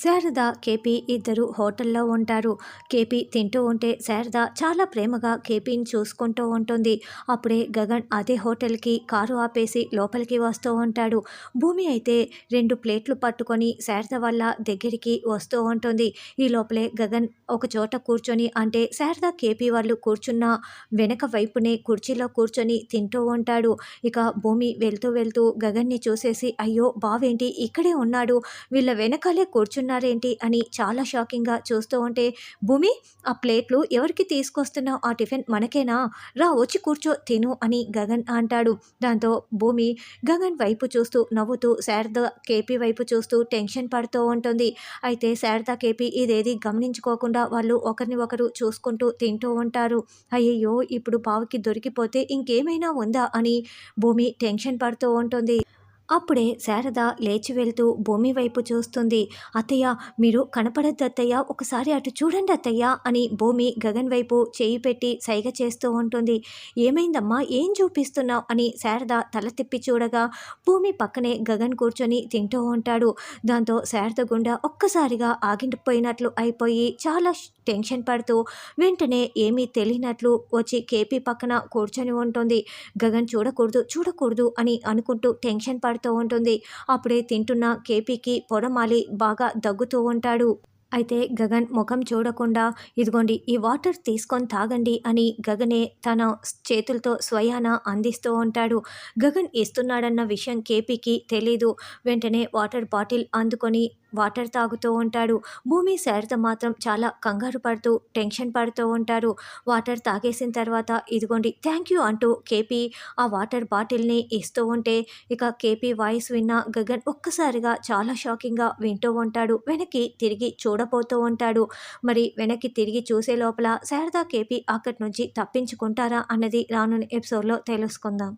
Sharada KP ఇద్దరు హోటల్లో ఉంటారు. కేపీ తింటూ ఉంటే శారద చాలా ప్రేమగా కేపీని చూసుకుంటూ ఉంటుంది. అప్పుడే గగన్ అదే హోటల్కి కారు ఆపేసి లోపలికి వస్తూ ఉంటాడు. భూమి అయితే రెండు ప్లేట్లు పట్టుకొని శారద వల్ల దగ్గరికి వస్తూ ఉంటుంది. ఈ లోపలే గగన్ ఒక చోట కూర్చొని అంటే శారద కేపీ వాళ్ళు కూర్చున్న వెనక వైపునే కుర్చీలో కూర్చొని తింటూ ఉంటాడు. ఇక భూమి వెళ్తూ వెళ్తూ గగన్ని చూసేసి అయ్యో బావేంటి? ఇక్కడే ఉన్నాడు. వీళ్ళ వెనకాలే కూర్చున్నారేంటి అని చాలా షాకింగ్గా చూస్తూ ఉంటే భూమి ఆ ప్లేట్లు ఎవరికి తీసుకొస్తున్నావు? ఆ టిఫిన్ మనకేనా? రా వచ్చి కూర్చో తిను అని గగన్ అంటాడు. దాంతో భూమి గగన్ వైపు చూస్తూ నవ్వుతూ శారద కేపీ వైపు చూస్తూ టెన్షన్ పడుతూ ఉంటుంది. అయితే శారద కేపీ ఇదేది గమనించుకోకుండా వాళ్ళు ఒకరిని ఒకరు చూసుకుంటూ తింటూ ఉంటారు. అయ్యయ్యో ఇప్పుడు పావుకి దొరికిపోతే ఇంకేమైనా ఉందా? అని భూమి టెన్షన్ పడుతూ ఉంటుంది. అప్పుడే శారద లేచి వెళ్తూ భూమి వైపు చూస్తుంది. అత్తయ్య మీరు కనపడద్దు అత్తయ్య ఒకసారి అటు చూడండి అత్తయ్య అని భూమి గగన్ వైపు చేయి పెట్టి సైగ చేస్తూ ఉంటుంది. ఏమైందమ్మా ఏం చూపిస్తున్నావు అని శారద తల తిప్పి చూడగా భూమి పక్కనే గగన్ కూర్చొని తింటూ ఉంటాడు. దాంతో శారద గుండె ఒక్కసారిగా ఆగిపోయినట్లు అయిపోయి చాలా టెన్షన్ పడుతూ వెంటనే ఏమీ తెలియనట్లు వచ్చి కేపీ పక్కన కూర్చొని ఉంటుంది. గగన్ చూడకూడదు చూడకూడదు అని అనుకుంటూ టెన్షన్ పడుతూ ఉంటుంది. అప్పుడే తింటున్న కేపీకి పొడమాలి బాగా దగ్గుతూ ఉంటాడు. అయితే గగన్ ముఖం చూడకుండా ఇదిగోండి ఈ వాటర్ తీసుకొని తాగండి అని గగనే తన చేతులతో స్వయాన అందిస్తూ ఉంటాడు. గగన్ ఇస్తున్నాడన్న విషయం కేపీకి తెలీదు. వెంటనే వాటర్ బాటిల్ అందుకొని వాటర్ తాగుతూ ఉంటాడు. భూమి శారద మాత్రం చాలా కంగారు పడుతూ టెన్షన్ పడుతూ ఉంటారు వాటర్ తాగేసిన తర్వాత ఇదిగోండి థ్యాంక్ యూ అంటూ కేపీ ఆ వాటర్ బాటిల్ని ఇస్తూ ఉంటే ఇక కేపీ వాయిస్ విన్న గగన్ ఒక్కసారిగా చాలా షాకింగ్గా వింటూ ఉంటాడు. వెనక్కి తిరిగి చూడబోతూ ఉంటాడు. మరి వెనక్కి తిరిగి చూసే లోపల శారదా కేపీ అక్కడి నుంచి తప్పించుకుంటారా అన్నది రానున్న ఎపిసోడ్లో తెలుసుకుందాం.